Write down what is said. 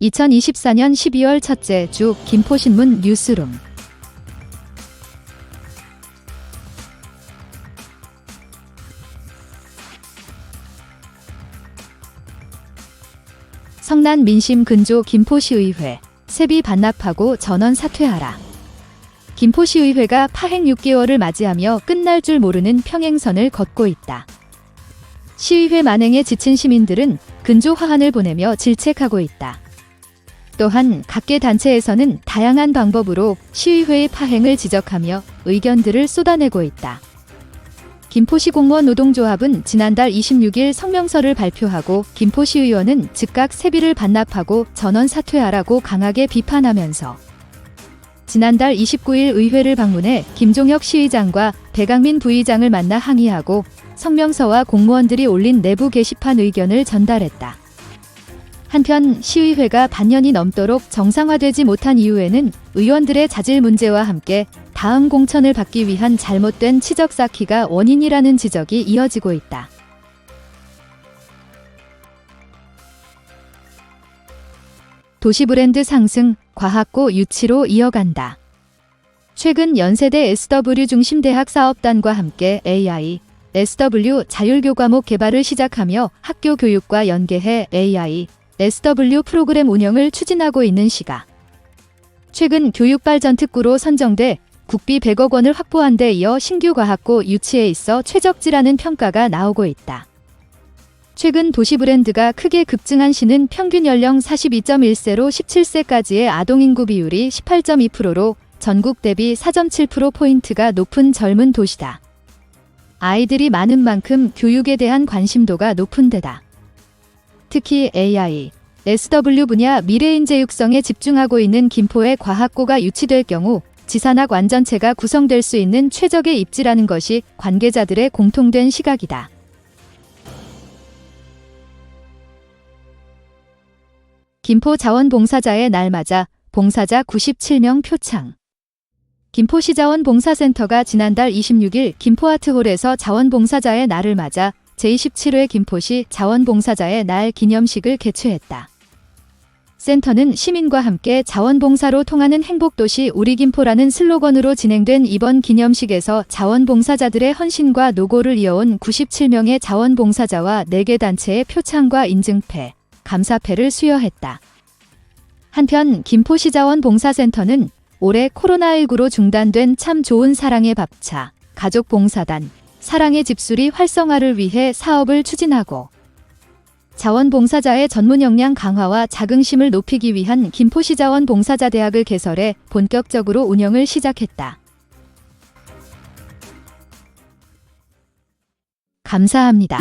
2024년 12월 첫째 주 김포신문 뉴스룸 성난 민심 근조 김포시의회 세비 반납하고 전원 사퇴하라. 김포시의회가 파행 6개월을 맞이하며 끝날 줄 모르는 평행선을 걷고 있다. 시의회 만행에 지친 시민들은 근조 화환을 보내며 질책하고 있다. 또한 각계 단체에서는 다양한 방법으로 시의회의 파행을 지적하며 의견들을 쏟아내고 있다. 김포시 공무원 노동조합은 지난달 26일 성명서를 발표하고 김포시 의원은 즉각 세비를 반납하고 전원 사퇴하라고 강하게 비판하면서 지난달 29일 의회를 방문해 김종혁 시의장과 배강민 부의장을 만나 항의하고 성명서와 공무원들이 올린 내부 게시판 의견을 전달했다. 한편 시의회가 반년이 넘도록 정상화되지 못한 이유에는 의원들의 자질 문제와 함께 다음 공천을 받기 위한 잘못된 치적 쌓기가 원인이라는 지적이 이어지고 있다. 도시 브랜드 상승, 과학고 유치로 이어간다. 최근 연세대 SW 중심대학 사업단과 함께 AI, SW 자율교과목 개발을 시작하며 학교 교육과 연계해 AI, SW 프로그램 운영을 추진하고 있는 시가 최근 교육발전 특구로 선정돼 국비 100억 원을 확보한 데 이어 신규 과학고 유치에 있어 최적지라는 평가가 나오고 있다. 최근 도시 브랜드가 크게 급증한 시는 평균 연령 42.1세로 17세까지의 아동 인구 비율이 18.2%로 전국 대비 4.7%포인트가 높은 젊은 도시다. 아이들이 많은 만큼 교육에 대한 관심도가 높은 데다. 특히 AI, SW 분야 미래인재 육성에 집중하고 있는 김포의 과학고가 유치될 경우 지산학 완전체가 구성될 수 있는 최적의 입지라는 것이 관계자들의 공통된 시각이다. 김포 자원봉사자의 날 맞아 봉사자 97명 표창. 김포시 자원봉사센터가 지난달 26일 김포아트홀에서 자원봉사자의 날을 맞아 제27회 김포시 자원봉사자의 날 기념식을 개최했다. 센터는 시민과 함께 자원봉사로 통하는 행복도시 우리 김포라는 슬로건으로 진행된 이번 기념식에서 자원봉사자들의 헌신과 노고를 이어온 97명의 자원봉사자와 4개 단체의 표창과 인증패, 감사패를 수여했다. 한편 김포시 자원봉사센터는 올해 코로나19로 중단된 참 좋은 사랑의 밥차, 가족봉사단, 사랑의 집수리 활성화를 위해 사업을 추진하고 자원봉사자의 전문 역량 강화와 자긍심을 높이기 위한 김포시 자원봉사자 대학을 개설해 본격적으로 운영을 시작했다. 감사합니다.